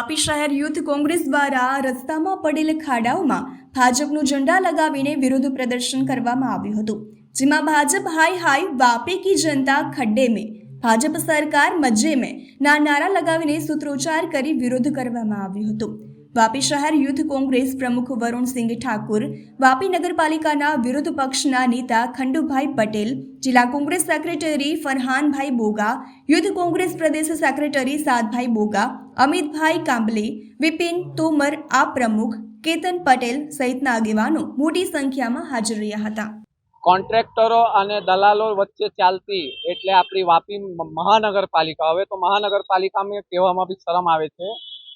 વાપી શહેર યુથ કોંગ્રેસ દ્વારા રસ્તામાં પડેલ ખાડાઓમાં ભાજપનું ઝંડા લગાવીને વિરોધ પ્રદર્શન કરવામાં આવ્યું હતું, જેમાં ભાજપ હાય હાય વાપી કી જનતા ખડ્ડે મેં, ભાજપ સરકાર મજ્જે મેં ના નારા લગાવીને સૂત્રોચ્ચાર કરી વિરોધ કરવામાં આવ્યો હતો. વાપી શહેર યુથ કોંગ્રેસ પ્રમુખ વરુણસિંહ ઠાકુર, વાપી નગરપાલિકાના વિરોધ પક્ષના નેતા ખંડુભાઈ પટેલ, જિલ્લા કોંગ્રેસ સેક્રેટરી ફરહાનભાઈ બોગા, યુથ કોંગ્રેસ પ્રદેશ સેક્રેટરી સાદભાઈ બોગા, અમિતભાઈ કાંબલે, વિપિન તોમર, આ પ્રમુખ, કેતન પટેલ સહિતના આગેવાનો મોટી સંખ્યામાં હાજર રહ્યા હતા. કોન્ટ્રાક્ટરો અને દલાલો વચ્ચે ચાલતી એટલે આપણી વાપી મહાનગરપાલિકા. હવે તો મહાનગરપાલિકામાં કહેવામાં બી શરમ આવે છે.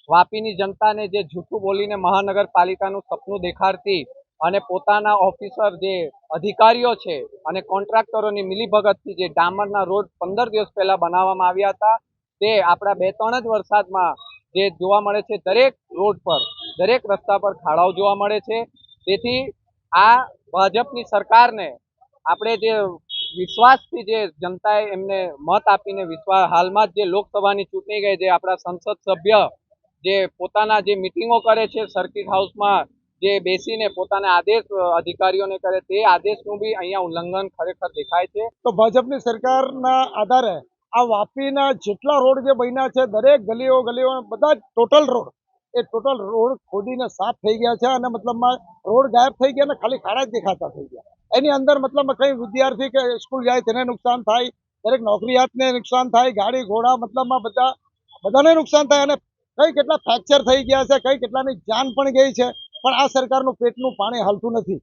વાપીની જનતાને જે જૂઠું બોલીને મહાનગરપાલિકાનું સપનું દેખાડતી અને પોતાના ઓફિસર જે અધિકારીઓ છે અને કોન્ટ્રાક્ટરોની મિલીભગતથી જે ડામરના રોડ પંદર દિવસ પહેલા બનાવવામાં આવ્યા હતા, તે આપણા બે ત્રણ જ વરસાદમાં જે જોવા મળે છે દરેક રોડ પર, દરેક રસ્તા પર ખાડાઓ જોવા મળે છે. તેથી આ ભાજપની સરકારને આપણે જે વિશ્વાસથી જે જનતાએ એમને મત આપીને વિશ્વાસ હાલમાં જ જે લોકસભાની ચૂંટણી ગઈ, જે આપણા સંસદ સભ્ય જે પોતાના જે મિટિંગો કરે છે સર્કિટ હાઉસમાં જે બેસીને પોતાના આદેશ અધિકારીઓને કરે, તે આદેશનું બી અહીંયા ઉલ્લંઘન ખરેખર દેખાય છે. તો ભાજપની સરકારના આધારે આ વાપીના જેટલા રોડ જે બન્યા છે, દરેક ગલીઓ ગલીઓ, બધા ટોટલ રોડ, એ ટોટલ રોડ ખોદીને સાફ થઈ ગયા છે અને મતલબમાં રોડ ગાયબ થઈ ગયા અને ખાલી ખાડા જ દેખાતા થઈ ગયા. એની અંદર મતલબમાં કઈ વિદ્યાર્થી કે સ્કૂલ જાય તેને નુકસાન થાય, દરેક નોકરિયાતને નુકસાન થાય, ગાડી, ઘોડા, મતલબમાં બધા, બધાને નુકસાન થાય અને કઈ કેટલા ફ્રેક્ચર થઈ ગયા છે, કઈ કેટલાની જાન પણ ગઈ છે, પણ આ સરકારનું પેટનું પાણી હાલતું નથી.